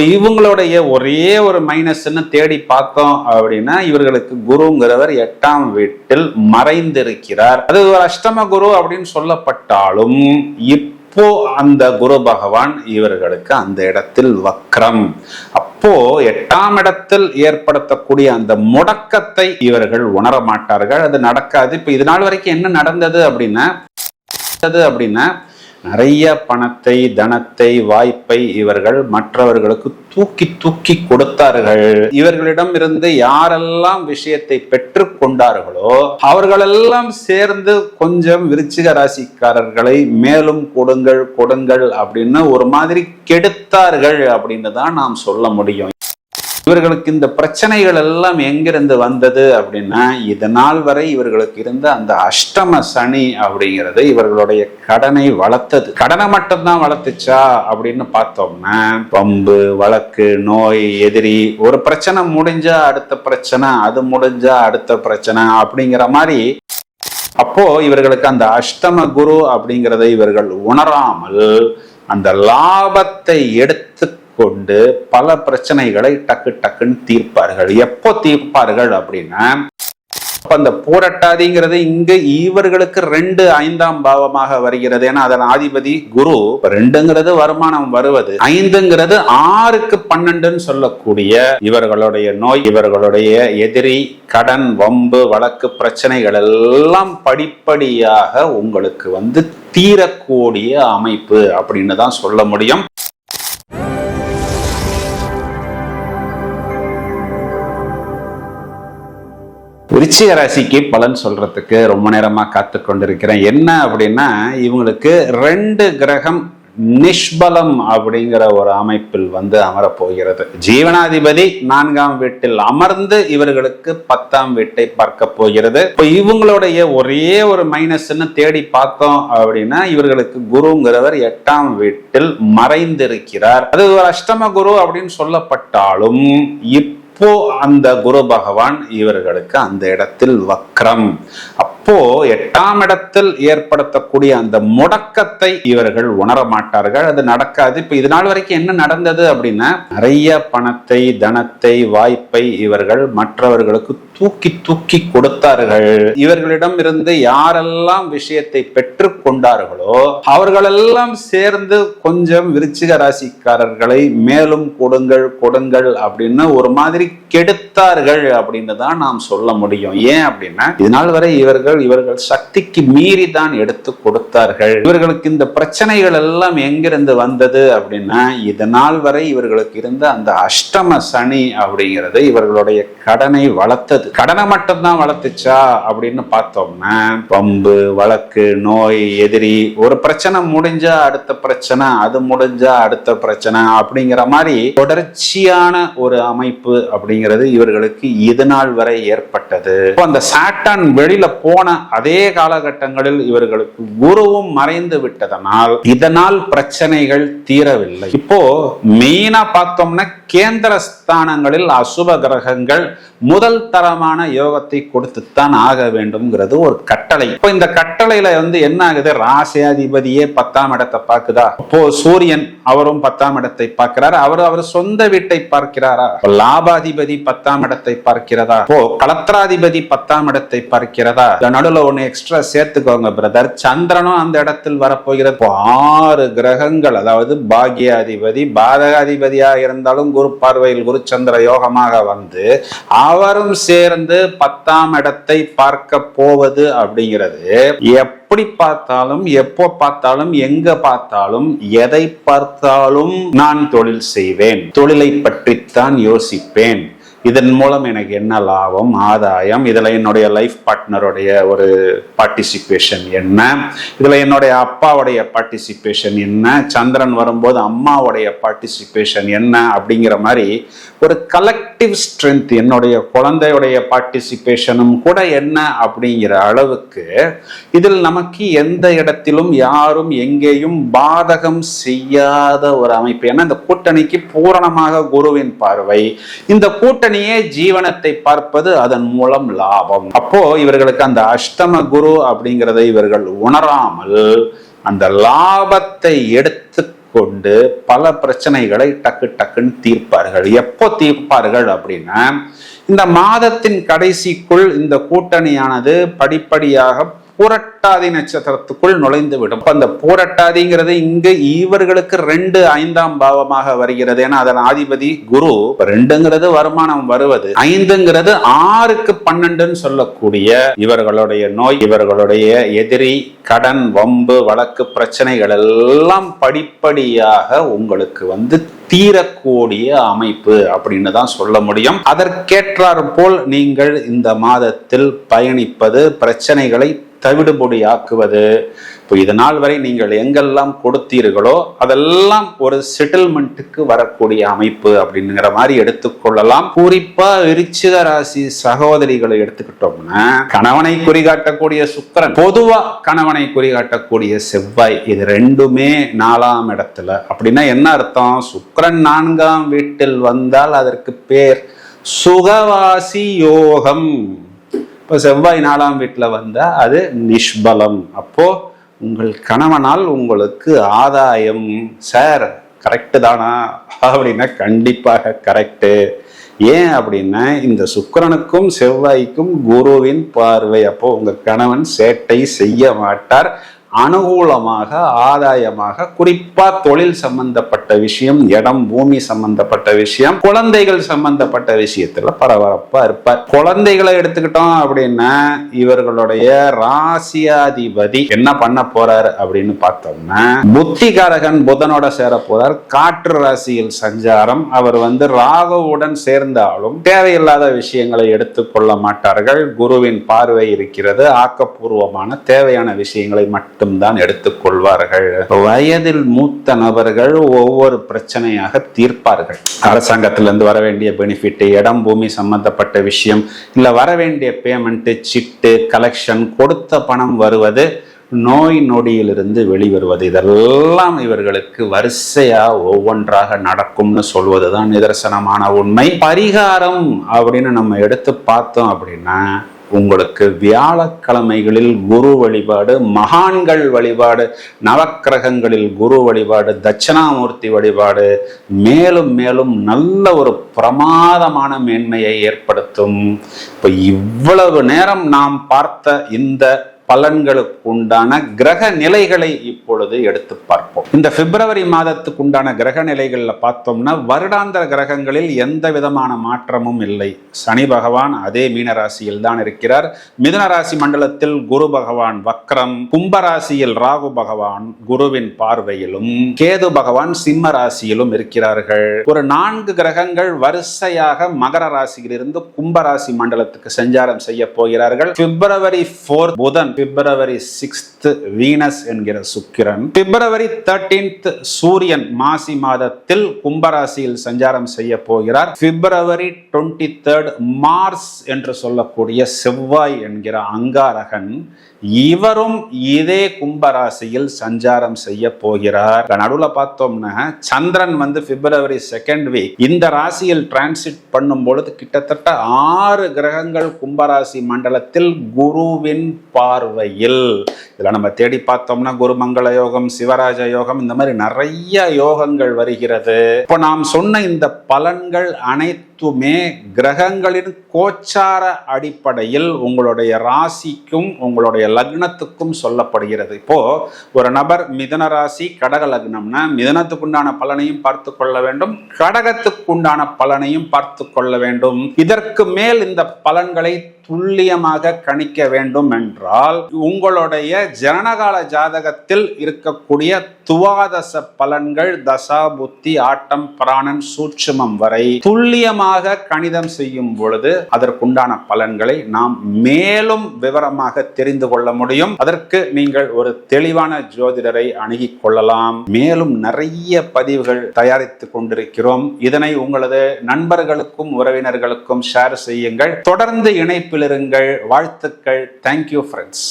இப்போ இவங்களுடைய ஒரே ஒரு மைனஸ்ன்னு தேடி பார்த்தோம் அப்படின்னா இவர்களுக்கு குருங்கிறவர் எட்டாம் வீட்டில் மறைந்திருக்கிறார். அது ஒரு அஷ்டம குரு அப்படின்னு சொல்லப்பட்டாலும் இப்போ அந்த குரு பகவான் இவர்களுக்கு அந்த இடத்தில் வக்ரம். அப்போ எட்டாம் இடத்தில் ஏற்படுத்தக்கூடிய அந்த முடக்கத்தை இவர்கள் உணர மாட்டார்கள். அது நடக்காது. இப்போ இது நாள் வரைக்கும் என்ன நடந்தது அப்படின்னா நடந்தது அப்படின்னா நிறைய பணத்தை தனத்தை வாய்ப்பை இவர்கள் மற்றவர்களுக்கு தூக்கி தூக்கி கொடுத்தார்கள். இவர்களிடம் இருந்து யாரெல்லாம் விஷயத்தை பெற்று கொண்டார்களோ அவர்களெல்லாம் சேர்ந்து கொஞ்சம் விருச்சிக ராசிக்காரர்களை மேலும் கொடுங்கள் கொடுங்கள் அப்படின்னு ஒரு மாதிரி கெடுத்தார்கள் அப்படின்னு தான் நாம் சொல்ல முடியும். இவர்களுக்கு இந்த பிரச்சனைகள் எல்லாம் எங்கிருந்து வந்தது அப்படின்னா இது நாள் வரை இவர்களுக்கு இருந்த அந்த அஷ்டம சனி அப்படிங்கிறது இவர்களுடைய கடனை வளர்த்தது. கடனை மட்டும்தான் வளர்த்துச்சா அப்படின்னு பார்த்தோம்னா பம்பு வழக்கு நோய் எதிரி ஒரு பிரச்சனை முடிஞ்சா அடுத்த பிரச்சனை அது முடிஞ்சா அடுத்த பிரச்சனை அப்படிங்கிற மாதிரி அப்போ இவர்களுக்கு அந்த அஷ்டம குரு அப்படிங்கிறத இவர்கள் உணராமல் அந்த லாபத்தை எடுத்து கொண்டு பல பிரச்சனைகளை டக்கு டக்குன்னு தீர்ப்பார்கள். எப்போ தீர்ப்பார்கள் அப்படின்னா அப்ப அந்த போராட்டாதிங்கிறது இங்க இவர்களுக்கு ரெண்டு ஐந்தாம் பாவமாக வருகிறது. ஏன்னா அதன் ஆதிபதி குரு. ரெண்டுங்கிறது வருமானம் வருவது. ஐந்துங்கிறது ஆறுக்கு பன்னெண்டுன்னு சொல்லக்கூடிய இவர்களுடைய நோய் இவர்களுடைய எதிரி கடன் வம்பு வழக்கு பிரச்சனைகள் எல்லாம் படிப்படியாக உங்களுக்கு வந்து தீரக்கூடிய அமைப்பு அப்படின்னு தான் சொல்ல முடியும். விருச்சிக ராசிக்கு பலன் சொல்றதுக்கு ரொம்ப நேரமா காத்து கொண்டிருக்கிறேன். என்ன அப்படின்னா இவங்களுக்கு ரெண்டு கிரகம் நிஷ்பலம் அப்படிங்கிற ஒரு அமைப்பில் வந்து அமரப் போகிறது ஜீவனாதிபதி நான்காம் வீட்டில் அமர்ந்து இவர்களுக்கு பத்தாம் வீட்டை பார்க்க போகிறது. இப்போ இவங்களுடைய ஒரே ஒரு மைனஸ்ன்னு தேடி பார்த்தோம் அப்படின்னா இவர்களுக்கு குருங்கிறவர் எட்டாம் வீட்டில் மறைந்திருக்கிறார். அது ஒரு அஷ்டம குரு அப்படின்னு சொல்லப்பட்டாலும் அப்போ அந்த குரு பகவான் இவர்களுக்கு அந்த இடத்தில் வக்ரம். அப்போ எட்டாம் இடத்தில் ஏற்படுத்தக்கூடிய அந்த முடக்கத்தை இவர்கள் உணர மாட்டார்கள். அது நடக்காது. இப்ப இது நாள் வரைக்கும் என்ன நடந்தது அப்படின்னா நிறைய பணத்தை தனத்தை வாய்ப்பை இவர்கள் மற்றவர்களுக்கு தூக்கி தூக்கி கொடுத்தார்கள். இவர்களிடம் இருந்து யாரெல்லாம் விஷயத்தை பெற்று கொண்டார்களோ அவர்களெல்லாம் சேர்ந்து கொஞ்சம் விருச்சிக ராசிக்காரர்களை மேலும் கொடுங்கள் கொடுங்கள் அப்படின்னு ஒரு மாதிரி கெடு கெடுத்தார்கள் அப்படின்னு தான் நாம் சொல்ல முடியும். ஏன் அப்படின்னா இதனால் வரை இவர்கள் இவர்கள் சக்திக்கு மீறி தான் எடுத்து கொடுத்தார்கள். இவர்களுக்கு இந்த பிரச்சனைகள் எல்லாம் எங்கிருந்து வந்தது அப்படின்னா இதனால் வரை இவர்களுக்கு இருந்த அந்த அஷ்டம சனி அப்படிங்கிறது இவர்களுடைய கடனை வளர்த்தது. கடனை மட்டும்தான் வளர்த்துச்சா அப்படின்னு பார்த்தோம்னா பம்பு வழக்கு நோய் எதிரி ஒரு பிரச்சனை முடிஞ்சா அடுத்த பிரச்சனை அது முடிஞ்சா அடுத்த பிரச்சனை அப்படிங்கிற மாதிரி தொடர்ச்சியான ஒரு அமைப்பு அப்படிங்கிறது இவர்களுக்கு இது நாள் வரை ஏற்பட்டது. அந்த சாட்டான் வெளியில போன அதே காலகட்டங்களில் இவர்களுக்கு குருவும் மறைந்து விட்டதனால் இதனால் பிரச்சனைகள் தீரவில்லை. இப்போ மெயினா பார்த்தோம்னா கேந்திர ஸ்தானங்களில் அசுப கிரகங்கள் முதல் தரமான யோகத்தை கொடுத்துத்தான் ஆக வேண்டும்ங்கிறது ஒரு கட்டளை. இப்போ இந்த கட்டளையில வந்து என்ன ஆகுது? ராசியாதிபதியே பத்தாம் இடத்தை பார்க்குதா? இப்போ சூரியன் அவரும் பத்தாம் இடத்தை பார்க்கிறார். அவர் அவர் சொந்த வீட்டை பார்க்கிறாரா? லாபாதிபதி பத்தாம் இடத்தை பார்க்கிறதா? ஓ கலத்திராதிபதி பத்தாம் இடத்தை பார்க்கிறதா? இந்த நடுவுல ஒண்ணு எக்ஸ்ட்ரா சேர்த்துக்கோங்க பிரதர் சந்திரனும் அந்த இடத்தில் வரப்போகிறது. ஆறு கிரகங்கள் அதாவது பாக்யாதிபதி பாதகாதிபதியாக இருந்தாலும் குரு பார்வையில் குரு சந்திர யோகமாக வந்து அவரும் சேர்ந்து பத்தாம் இடத்தை பார்க்க போவது அப்படிங்கிறது. எப்படி பார்த்தாலும் எப்போ பார்த்தாலும் எங்க பார்த்தாலும் எதை பார்த்தாலும் நான் தொழில் செய்வேன். தொழிலை பற்றித்தான் யோசிப்பேன். இதன் மூலம் எனக்கு என்ன லாபம் ஆதாயம் இதில் என்னுடைய லைஃப் பார்ட்னருடைய ஒரு பார்ட்டிசிபேஷன் என்ன இதில் என்னுடைய அப்பாவுடைய பார்ட்டிசிபேஷன் என்ன சந்திரன் வரும்போது அம்மாவுடைய பார்ட்டிசிபேஷன் என்ன அப்படிங்கிற மாதிரி ஒரு கலெக்டிவ் ஸ்ட்ரென்த் என்னுடைய குழந்தையுடைய பார்ட்டிசிபேஷனும் கூட என்ன அப்படிங்கிற அளவுக்கு இதில் நமக்கு எந்த இடத்திலும் யாரும் எங்கேயும் பாதகம் செய்யாத ஒரு அமைப்பு. ஏன்னா இந்த கூட்டணிக்கு பூரணமாக குருவின் பார்வை. இந்த கூட்டணி கூட்டணியே ஜீவனத்தை பார்ப்பது அதன் மூலம் லாபம். அப்போ இவர்களுக்கு அந்த அஷ்டம குரு அப்படிங்கிறதை இவர்கள் உணராமல் அந்த லாபத்தை எடுத்து கொண்டு பல பிரச்சனைகளை டக்கு டக்குன்னு தீர்ப்பார்கள். எப்போ தீர்ப்பார்கள் அப்படின்னா இந்த மாதத்தின் கடைசிக்குள் இந்த கூட்டணியானது படிப்படியாக பூரட்டாதி நட்சத்திரத்துக்குள் நுழைந்து விடும். அந்த பூரட்டாதிங்கிறது இங்கு இவர்களுக்கு ரெண்டு ஐந்தாம் பாவமாக வருகிறது. ஏன்னா அதன் ஆதிபதி குரு. ரெண்டுங்கிறது வருமானம் வருவது. ஐந்துங்கிறது ஆறுக்கு பன்னெண்டுன்னு சொல்லக்கூடிய இவர்களுடைய நோய் இவர்களுடைய எதிரி கடன் வம்பு வழக்கு பிரச்சனைகள் எல்லாம் படிப்படியாக உங்களுக்கு வந்து தீரக்கூடிய அமைப்பு அப்படின்னு தான் சொல்ல முடியும். அதற்கேற்றாறு போல் நீங்கள் இந்த மாதத்தில் பயணிப்பது பிரச்சனைகளை தவிடுபொடியாக்குவது. இப்போ இது நாள் வரை நீங்கள் எங்கெல்லாம் கொடுத்தீர்களோ அதெல்லாம் ஒரு செட்டில்மெண்ட்டுக்கு வரக்கூடிய அமைப்பு அப்படிங்கிற மாதிரி எடுத்துக்கொள்ளலாம். குறிப்பா விருச்சிக ராசி சகோதரிகளை எடுத்துக்கிட்டோம்னா கணவனை குறிகாட்டக்கூடிய சுக்கரன் பொதுவா கணவனை குறிகாட்டக்கூடிய செவ்வாய் இது ரெண்டுமே நாலாம் இடத்துல. அப்படின்னா என்ன அர்த்தம்? சுக்கரன் நான்காம் வீட்டில் வந்தால் அதற்கு பேர் சுகவாசி யோகம். இப்போ செவ்வாய் நாலாம் வீட்டில் வந்தால் அது நிஷ்பலம். அப்போது உங்கள் கணவனால் உங்களுக்கு ஆதாயம். சார் கரெக்டு தானா? அப்படின்னா கண்டிப்பாக கரெக்டு ஏன் அப்படின்னா இந்த சுக்கிரனுக்கும் செவ்வாய்க்கும் குருவின் பார்வை. அப்போ உங்கள் கணவன் சேட்டை செய்ய மாட்டார். அனுகூலமாக ஆதாயமாக குறிப்பா தொழில் சம்பந்தப்பட்ட விஷயம் இடம் பூமி சம்பந்தப்பட்ட விஷயம் குழந்தைகள் சம்பந்தப்பட்ட விஷயத்துல பரபரப்பா இருப்பார். குழந்தைகளை எடுத்துக்கிட்டோம் அப்படின்னா இவர்களுடைய ராசியாதிபதி என்ன பண்ண போறார் அப்படின்னு பார்த்தோம்னா புத்திகாரகன் புதனோட சேர போறார். காற்று ராசியில் சஞ்சாரம். அவர் வந்து ராகுவுடன் சேர்ந்தாலும் தேவையில்லாத விஷயங்களை எடுத்துக்கொள்ள மாட்டார்கள். குருவின் பார்வை இருக்கிறது. ஆக்கப்பூர்வமான தேவையான விஷயங்களை மட்டும் மட்டும்தான் எடுத்துக்கொள்வார்கள். வயதில் மூத்த நபர்கள் ஒவ்வொரு பிரச்சனையாக தீர்ப்பார்கள். அரசாங்கத்திலிருந்து வர வேண்டிய பெனிஃபிட் இடம் பூமி சம்பந்தப்பட்ட விஷயம் இல்ல வர வேண்டிய பேமெண்ட் சிட்டு கலெக்ஷன் கொடுத்த பணம் வருவது நோய் நொடியிலிருந்து வெளிவருவது இதெல்லாம் இவர்களுக்கு வரிசையா ஒவ்வொன்றாக நடக்கும்னு சொல்வதுதான் நிதர்சனமான உண்மை. பரிகாரம் அப்படின்னு நம்ம எடுத்து பார்த்தோம் அப்படின்னா உங்களுக்கு வியாழக்கிழமைகளில் குரு வழிபாடு மகான்கள் வழிபாடு நவக்கிரகங்களில் குரு வழிபாடு தட்சிணாமூர்த்தி வழிபாடு மேலும் மேலும் நல்ல ஒரு பிரமாதமான மேன்மையை ஏற்படுத்தும். இப்போ இவ்வளவு நேரம் நாம் பார்த்த இந்த பலன்களுக்கு உண்டான கிரக நிலைகளை இப்பொழுது எடுத்து பார்ப்போம். இந்த பிப்ரவரி மாதத்துக்கு உண்டான கிரக நிலைகளில் பார்த்தோம்னா வருடாந்திர கிரகங்களில் எந்த விதமான மாற்றமும் இல்லை. சனி பகவான் அதே மீனராசியில் தான் இருக்கிறார். மிதன ராசி மண்டலத்தில் குரு பகவான் வக்ரம் கும்பராசியில் ராகு பகவான் குருவின் பார்வையிலும் கேது பகவான் சிம்ம ராசியிலும் இருக்கிறார்கள். ஒரு நான்கு கிரகங்கள் வரிசையாக மகர ராசியிலிருந்து கும்பராசி மண்டலத்துக்கு சஞ்சாரம் செய்ய போகிறார்கள். பிப்ரவரி போர் புதன் பிப்ரவரி சிக்ஸ்த் வீனஸ் என்கிற சுக்கிரன் பிப்ரவரி தேர்டீன்த் சூரியன் மாசி மாதத்தில் கும்பராசியில் சஞ்சாரம் செய்ய போகிறார். பிப்ரவரி டுவெண்ட்டி தேர்ட் மார்ஸ் என்று சொல்லக்கூடிய செவ்வாய் என்கிற அங்காரகன் இவரும் இதே கும்பராசியில் சஞ்சாரம் செய்ய போகிறார். நடுவில் பார்த்தோம்னா சந்திரன் வந்து பிப்ரவரி செகண்ட் வீக் இந்த ராசியில் டிரான்சிட் பண்ணும் பொழுது கிட்டத்தட்ட ஆறு கிரகங்கள் கும்பராசி மண்டலத்தில் குருவின் பார்வையில். இதில் நம்ம தேடி பார்த்தோம்னா குருமங்கள யோகம் சிவராஜ யோகம் இந்த மாதிரி நிறைய யோகங்கள் வருகிறது. இப்போ நாம் சொன்ன இந்த பலன்கள் அனைத்துமே கிரகங்களின் கோச்சார அடிப்படையில் உங்களுடைய ராசிக்கும் உங்களுடைய லக்னத்துக்கும் சொல்லப்படுகிறது. இப்போ ஒரு நபர் மிதன ராசி கடக லக்னம்னா மிதனத்துக்குண்டான பலனையும் பார்த்து கொள்ள வேண்டும் கடகத்துக்குண்டான பலனையும் பார்த்து கொள்ள வேண்டும். இதற்கு மேல் இந்த பலன்களை துல்லியமாக கணிக்க வேண்டும் என்றால் உங்களுடைய ஜனனகால ஜாதகத்தில் இருக்கக்கூடிய துவாதச பலன்கள் தசா புத்தி ஆட்டம் பிராணன் சூட்சுமம் வரை துல்லியமாக கணிதம் செய்யும் பொழுது அதற்குண்டான பலன்களை நாம் மேலும் விவரமாக தெரிந்து கொள்ள முடியும். அதற்கு நீங்கள் ஒரு தெளிவான ஜோதிடரை அணுகிக் கொள்ளலாம். மேலும் நிறைய பதிவுகள் தயாரித்துக் கொண்டிருக்கிறோம். இதனை உங்களது நண்பர்களுக்கும் உறவினர்களுக்கும் ஷேர் செய்யுங்கள். தொடர்ந்து இணைப்பில் இணைப்பில் இருங்கள் வாழ்த்துக்கள் தேங்க்யூ ஃப்ரெண்ட்ஸ்